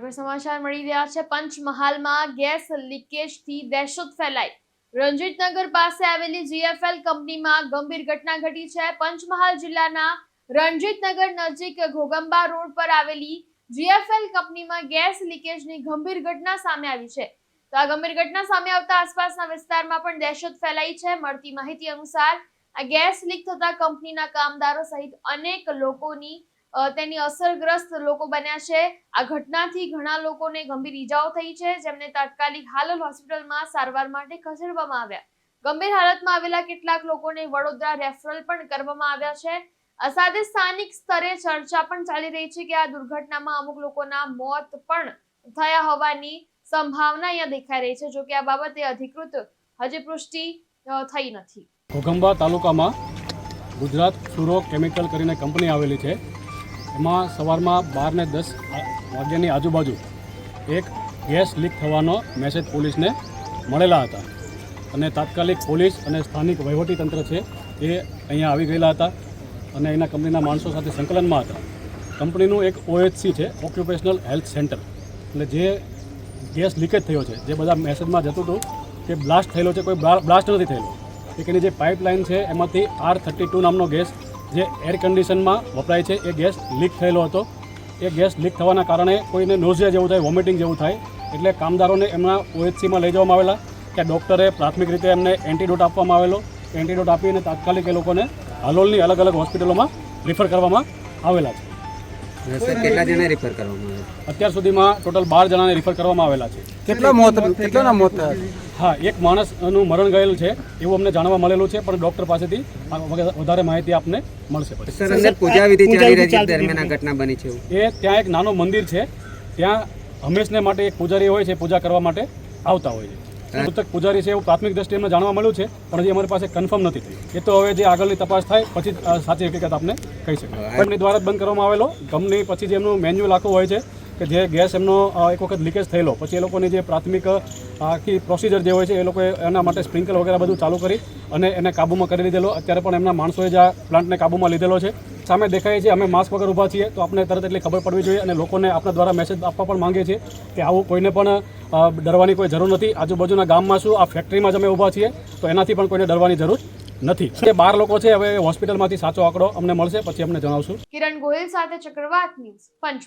આગળ સમાચાર મળી રહ્યા છે. પંચમહાલમાં ગેસ લીકેજથી દહેશત ફેલાઈ. રણજીતનગર પાસે આવેલી જીએફએલ કંપનીમાં ગંભીર ઘટના ઘટી છે. પંચમહાલ જિલ્લાના રણજીતનગર નજીક ઘોગંબા રોડ પર આવેલી જીએફએલ કંપનીમાં ગેસ લીકેજની ગંભીર ઘટના સામે આવી છે. તો આ ગંભીર ઘટના સામે આવતા આસપાસના વિસ્તારમાં પણ દહેશત ફેલાઈ છે. મળતી માહિતી અનુસાર આ ગેસ લીક થતા કંપનીના કામદારો સહિત અનેક લોકોની તેની અસરગ્રસ્ત લોકો બન્યા છે. આ ઘટનાથી ઘણા લોકોને ગંભીર ઈજાઓ થઈ છે, જેમને તાત્કાલિક હાલલ હોસ્પિટલમાં સારવાર માટે ખસેડવામાં આવ્યા. ગંભીર હાલતમાં આવેલા કેટલાક લોકોને વડોદરા રેફરલ પણ કરવામાં આવ્યા છે. આ સાથે સ્થાનિક સ્તરે ચર્ચા પણ ચાલી રહી છે કે આ દુર્ઘટનામાં અમુક લોકોના મોત પણ થયા હોવાની સંભાવના અહીંયા દેખાઈ રહી છે, જો કે આ બાબતે અધિકૃત હજી પુષ્ટિ થઈ નથી. ઘોઘંબા તાલુકામાં ગુજરાત સુરો કેમિકલ કરીને કંપની આવેલી છે. એમાં સવારમાં બાર ને દસ વાગ્યાની આજુબાજુ એક ગેસ લીક થવાનો મેસેજ પોલીસને મળેલા હતા. અને તાત્કાલિક પોલીસ અને સ્થાનિક વહીવટીતંત્ર છે એ અહીંયા આવી ગયેલા હતા અને એના કંપનીના માણસો સાથે સંકલનમાં હતા. કંપનીનું એક ઓએચસી છે ઓક્યુપેશનલ હેલ્થ સેન્ટર એટલે જે ગેસ લીકેજ થયો છે, જે બધા મેસેજમાં જતું હતું કે બ્લાસ્ટ થયેલો છે, કોઈ બ્લાસ્ટ નથી થયેલો. એક એની જે પાઇપલાઇન છે, એમાંથી આર થર્ટી ટુ નામનો ગેસ જે એર કન્ડિશનમાં વપરાય છે, એ ગેસ લીક થયેલો હતો. એ ગેસ લીક થવાના કારણે કોઈને નોઝિયા જેવું થાય વોમિટિંગ જેવું થાય, એટલે કામદારોને એમના ઓએચસીમાં લઈ જવામાં આવેલા ત્યાં ડૉક્ટરે પ્રાથમિક રીતે એમને એન્ટીડોટ આપવામાં આવેલો. એન્ટીડોટ આપીને તાત્કાલિક એ લોકોને હાલોલની અલગ અલગ હોસ્પિટલોમાં રિફર કરવામાં આવેલા છે. સર કેટલા જણા રિફર કરવામાં આવે? અત્યાર સુધીમાં ટોટલ બાર જણાને રિફર કરવામાં આવેલા છે. કેટલા મોત કેટલાના મોત હા એક માણસનું મરણ ગયેલ છે એવું અમને જાણવા મળેલું છે પણ ડૉક્ટર પાસેથી વધારે માહિતી આપને મળશે સર અંદર પૂજા વિધિ ચાલી રહી છે દરમિયાન ઘટના બની છે એ ત્યાં એક નાનું મંદિર છે ત્યાં હંમેશને માટે એક પૂજારી હોય છે પૂજા કરવા માટે આવતા હોય છે. મૃતક પૂજારી છે એવું પ્રાથમિક દ્રષ્ટિએ એમને જાણવા મળ્યું છે પણ હજી અમારી પાસે કન્ફર્મ નથી. થયું એ તો હવે જે આગળની તપાસ થાય પછી સાચી હકીકત આપને કહી શકાય કંપની દ્વારા બંધ કરવામાં આવેલો. કંપની પછી જે એમનું મેન્યુઅલ આખું હોય છે કે જે ગેસ એમનો એક વખત લીકેજ થયેલો. પછી એ લોકોની જે પ્રાથમિક આખી પ્રોસિજર જે હોય છે એ લોકોએ એના માટે સ્પ્રિંકલ વગેરે બધું ચાલુ કરી અને એને કાબૂમાં કરી લીધેલો. અત્યારે પણ એમના માણસોએ જ આ પ્લાન્ટને કાબૂમાં લીધેલો છે. સામે દેખાય છે. અમે માસ્ક વગર ઊભા છીએ. તો આપણે તરત એટલી ખબર પડવી જોઈએ અને લોકોને આપણા દ્વારા મેસેજ આપવા પણ માંગીએ છીએ કે આવું કોઈને પણ ડરવાની કોઈ જરૂર નથી. આજુબાજુના ગામમાં શું આ ફેક્ટરીમાં જ અમે ઊભા છીએ. તો એનાથી પણ કોઈને ડરવાની જરૂર નથી. કે બાર લોકો છે, હવે હોસ્પિટલમાંથી સાચો આંકડો અમને મળશે. પછી અમને જણાવશું. કિરણ ગોહિલ સાથે ચક્રવાત ન્યૂઝ પંચ.